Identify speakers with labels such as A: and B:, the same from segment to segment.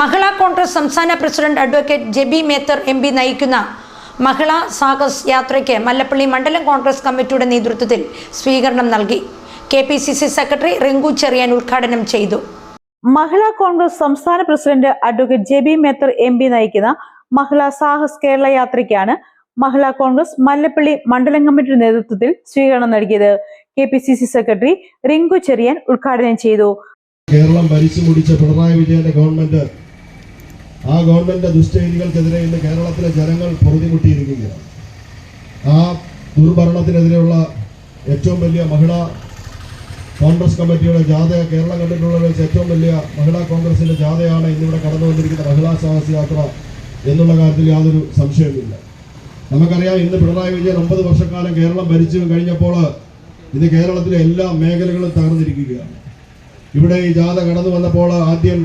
A: മഹിളാ കോൺഗ്രസ് സംസ്ഥാന president advocate Jebi Mather M P നയിക്കുന്ന മഹിളാ സാഹസ് യാത്രയ്ക്ക് മല്ലപ്പള്ളി മണ്ഡലം കോൺഗ്രസ് കമ്മിറ്റിയുടെ നേതൃത്വത്തിൽ സ്വീകരണം നൽകി. K P C C secretary Rinku Cherian ഉദ്ഘാടനം ചെയ്തു.
B: മഹിളാ കോൺഗ്രസ് സംസ്ഥാന president advocate Jebi Mather M P നയിക്കുന്ന മഹിളാ സാഹസ് കേരള യാത്രയ്ക്കാണ് മഹിളാ കോൺഗ്രസ് മല്ലപ്പള്ളി മണ്ഡലം കമ്മിറ്റിയുടെ നേതൃത്വത്തിൽ സ്വീകരണം നൽകിയത്. K P C C secretary Rinku Cherian ഉദ്ഘാടനം ചെയ്തു.
C: കേരളം ഭരിച്ചു മുടിച്ച പിണറായി വിജയന്റെ ഗവൺമെന്റ് ആ ഗവൺമെന്റിന്റെ ദുഷ്ടരീതികൾക്കെതിരെ ഇന്ന് കേരളത്തിലെ ജനങ്ങൾ പൊറുതിമുട്ടിയിരിക്കുകയാണ്. ആ ദുർഭരണത്തിനെതിരെയുള്ള ഏറ്റവും വലിയ മഹിളാ കോൺഗ്രസ് കമ്മിറ്റിയുടെ ജാഥ കേരളം കണ്ടിട്ടുള്ള വെച്ച് ഏറ്റവും വലിയ മഹിളാ കോൺഗ്രസിന്റെ ജാഥയാണ് ഇന്നിവിടെ കടന്നു വന്നിരിക്കുന്ന മഹിളാ സാഹസ യാത്ര എന്നുള്ള കാര്യത്തിൽ യാതൊരു സംശയവുമില്ല. നമുക്കറിയാം ഇന്ന് പിണറായി വിജയൻ ഒമ്പത് വർഷക്കാലം കേരളം ഭരിച്ചു കഴിഞ്ഞപ്പോൾ ഇന്ന് കേരളത്തിലെ എല്ലാ മേഖലകളും തകർന്നിരിക്കുകയാണ്. ഇവിടെ ഈ ജാഥ കടന്നു വന്നപ്പോൾ ആദ്യം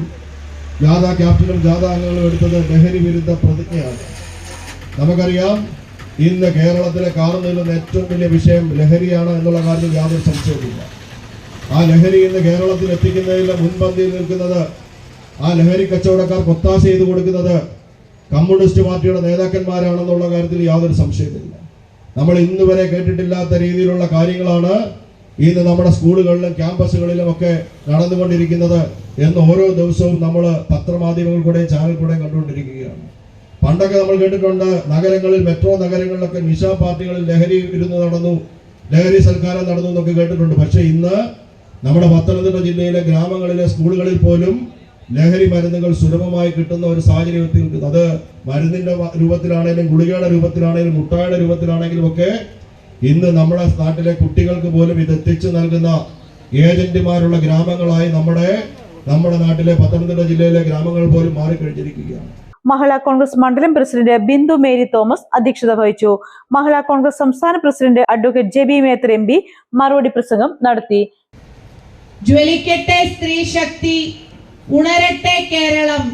C: ജാഥ ക്യാപ്റ്റനും ജാഥ അംഗങ്ങളും എടുത്തത് ലഹരി വിരുദ്ധ പ്രതിജ്ഞയാണ്. നമുക്കറിയാം ഇന്ന് കേരളത്തിലെ നിൽക്കുന്ന ഏറ്റവും വലിയ വിഷയം ലഹരിയാണ് എന്നുള്ള കാര്യത്തിൽ യാതൊരു സംശയവുമില്ല. ആ ലഹരി ഇന്ന് കേരളത്തിൽ എത്തിക്കുന്നതിൽ മുൻപന്തിയിൽ നിൽക്കുന്നത് ആ ലഹരി കച്ചവടക്കാർ കൊത്താശ ചെയ്തു കൊടുക്കുന്നത് കമ്മ്യൂണിസ്റ്റ് പാർട്ടിയുടെ നേതാക്കന്മാരാണെന്നുള്ള കാര്യത്തിൽ യാതൊരു സംശയമില്ല നമ്മൾ ഇന്നുവരെ കേട്ടിട്ടില്ലാത്ത രീതിയിലുള്ള കാര്യങ്ങളാണ് ഇന്ന് നമ്മുടെ സ്കൂളുകളിലും ക്യാമ്പസുകളിലും ഒക്കെ നടന്നുകൊണ്ടിരിക്കുന്നത് എന്ന് ഓരോ ദിവസവും നമ്മൾ പത്രമാധ്യമങ്ങൾ കൂടെയും ചാനൽ കൂടെയും കണ്ടുകൊണ്ടിരിക്കുകയാണ്. പണ്ടൊക്കെ നമ്മൾ കേട്ടിട്ടുണ്ട് നഗരങ്ങളിൽ മെട്രോ നഗരങ്ങളിലൊക്കെ നിശ പാർട്ടികളിൽ ലഹരി വിരുന്ന് നടന്നു ലഹരി സൽക്കാരം നടന്നു എന്നൊക്കെ കേട്ടിട്ടുണ്ട്. പക്ഷേ ഇന്ന് നമ്മുടെ പത്തനംതിട്ട ജില്ലയിലെ ഗ്രാമങ്ങളിലെ സ്കൂളുകളിൽ പോലും ലഹരി മരുന്നുകൾ സുലഭമായി കിട്ടുന്ന ഒരു സാഹചര്യത്തിൽ അത് മരുന്നിന്റെ രൂപത്തിലാണെങ്കിലും ഗുളികയുടെ രൂപത്തിലാണെങ്കിലും മുട്ടായുടെ രൂപത്തിലാണെങ്കിലും ഒക്കെ ഇന്ന് നമ്മുടെ നാട്ടിലെ കുട്ടികൾക്ക് പോലും ഇത് എത്തിച്ചു നൽകുന്ന ഏജന്റുമാരുള്ള ഗ്രാമങ്ങളായി നമ്മുടെ നമ്മുടെ നാട്ടിലെ പത്തനംതിട്ട ജില്ലയിലെ ഗ്രാമങ്ങൾ പോലും മാറിക്കഴിഞ്ഞിരിക്കുകയാണ്.
B: മഹിളാ കോൺഗ്രസ് മണ്ഡലം പ്രസിഡന്റ് ബിന്ദു മേരി തോമസ് അധ്യക്ഷത വഹിച്ചു. മഹിളാ കോൺഗ്രസ് സംസ്ഥാന president advocate J B Mather M P മറുപടി പ്രസംഗം നടത്തി.
D: ജ്വലിക്കട്ടെ സ്ത്രീ ശക്തി ഉണരട്ടെ കേരളം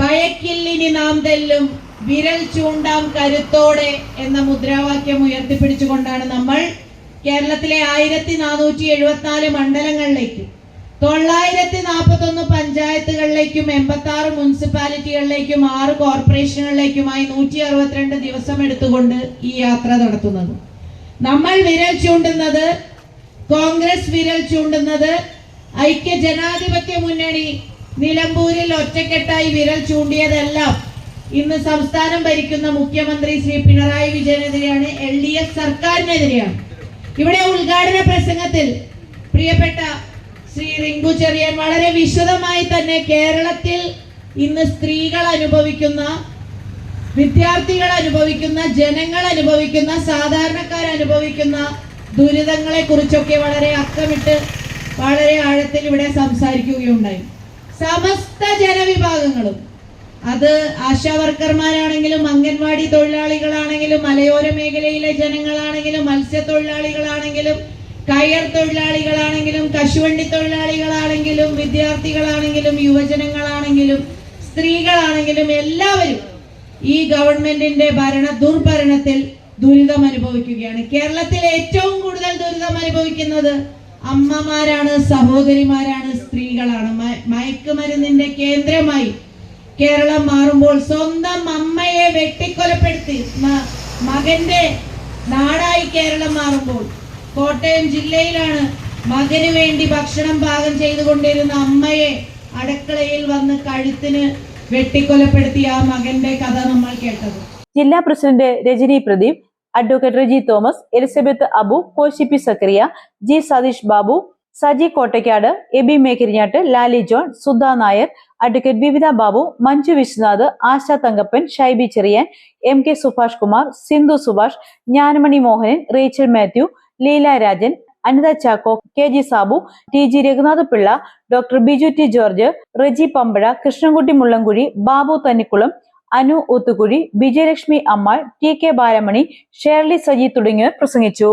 D: ഭയക്കില്ലിനി നാം തെല്ലും. വിരൽ ചൂണ്ടാം കരുത്തോടെ എന്ന മുദ്രാവാക്യം ഉയർത്തിപ്പിടിച്ചുകൊണ്ടാണ് നമ്മൾ കേരളത്തിലെ ആയിരത്തി നാനൂറ്റി എഴുപത്തിനാല് മണ്ഡലങ്ങളിലേക്കും തൊള്ളായിരത്തി നാൽപ്പത്തൊന്ന് പഞ്ചായത്തുകളിലേക്കും എൺപത്തി ആറ് മുനിസിപ്പാലിറ്റികളിലേക്കും ആറ് കോർപ്പറേഷനുകളിലേക്കുമായി നൂറ്റി അറുപത്തിരണ്ട് ദിവസം എടുത്തുകൊണ്ട് ഈ യാത്ര നടത്തുന്നത്. നമ്മൾ വിരൽ ചൂണ്ടുന്നത് കോൺഗ്രസ് വിരൽ ചൂണ്ടുന്നത് ഐക്യ ജനാധിപത്യ മുന്നണി നിലമ്പൂരിൽ ഒറ്റക്കെട്ടായി വിരൽ ചൂണ്ടിയതെല്ലാം ഇന്ന് സംസ്ഥാനം ഭരിക്കുന്ന മുഖ്യമന്ത്രി ശ്രീ പിണറായി വിജയനെതിരെയാണ് എൽ ഡി എഫ് സർക്കാരിനെതിരെയാണ്. ഇവിടെ ഉദ്ഘാടന പ്രസംഗത്തിൽ പ്രിയപ്പെട്ട ശ്രീ റിങ്കു ചെറിയൻ വളരെ വിശദമായി തന്നെ കേരളത്തിൽ ഇന്ന് സ്ത്രീകൾ അനുഭവിക്കുന്ന വിദ്യാർത്ഥികൾ അനുഭവിക്കുന്ന ജനങ്ങൾ അനുഭവിക്കുന്ന സാധാരണക്കാർ അനുഭവിക്കുന്ന ദുരിതങ്ങളെ കുറിച്ചൊക്കെ വളരെ അക്കമിട്ട് വളരെ ആഴത്തിൽ ഇവിടെ സംസാരിക്കുകയുണ്ടായി. സമസ്ത ജനവിഭാഗങ്ങളും അത് ആശാ വർക്കർമാരാണെങ്കിലും അംഗൻവാടി തൊഴിലാളികളാണെങ്കിലും മലയോര മേഖലയിലെ ജനങ്ങളാണെങ്കിലും മത്സ്യത്തൊഴിലാളികളാണെങ്കിലും കയർ തൊഴിലാളികളാണെങ്കിലും കശുവണ്ടി തൊഴിലാളികളാണെങ്കിലും വിദ്യാർത്ഥികളാണെങ്കിലും യുവജനങ്ങളാണെങ്കിലും സ്ത്രീകളാണെങ്കിലും എല്ലാവരും ഈ ഗവൺമെന്റിന്റെ ഭരണ ദുർഭരണത്തിൽ ദുരിതം അനുഭവിക്കുകയാണ്. കേരളത്തിൽ ഏറ്റവും കൂടുതൽ ദുരിതം അനുഭവിക്കുന്നത് അമ്മമാരാണ് സഹോദരിമാരാണ് സ്ത്രീകളാണ്. മയക്കുമരുന്നിന്റെ കേന്ദ്രമായി കേരളം മാറുമ്പോൾ സ്വന്തം അമ്മയെ വെട്ടിക്കൊലപ്പെടുത്തി മകന്റെ നാടായി കേരളം മാറുമ്പോൾ കോട്ടയം ജില്ലയിലാണ് മകന് വേണ്ടി ഭക്ഷണം പാകം ചെയ്തുകൊണ്ടിരുന്ന അമ്മയെ അടുക്കളയിൽ വന്ന് കഴുത്തിന് വെട്ടിക്കൊലപ്പെടുത്തിയ ആ മകന്റെ കഥ നമ്മൾ കേട്ടത്.
B: ജില്ലാ president Rajani Pradeep advocate Reji Thomas Elizabeth Abu Koshy P Zachariah G Satheesh Babu Saji Kottakkad Abi Mekkirinjattu Lali John Sudha Nair advocate വിവിധ Babu Manju Viswanath Asha Thankappan Shiby Cherian M K Subhash Kumar Sindhu Subhash Jnanamani Mohanan Rachel Mathew Leela Rajan Anitha Chacko K G Sabu T G Raghunath Pillai doctor Biju T George Reji Pampazha Krishnankutty Mullankuzhi Babu Thannikkulam Anu Oothukuzhi Vijayalakshmi Ammal T K Balamani Shirley Saji തുടങ്ങിയവർ പ്രസംഗിച്ചു.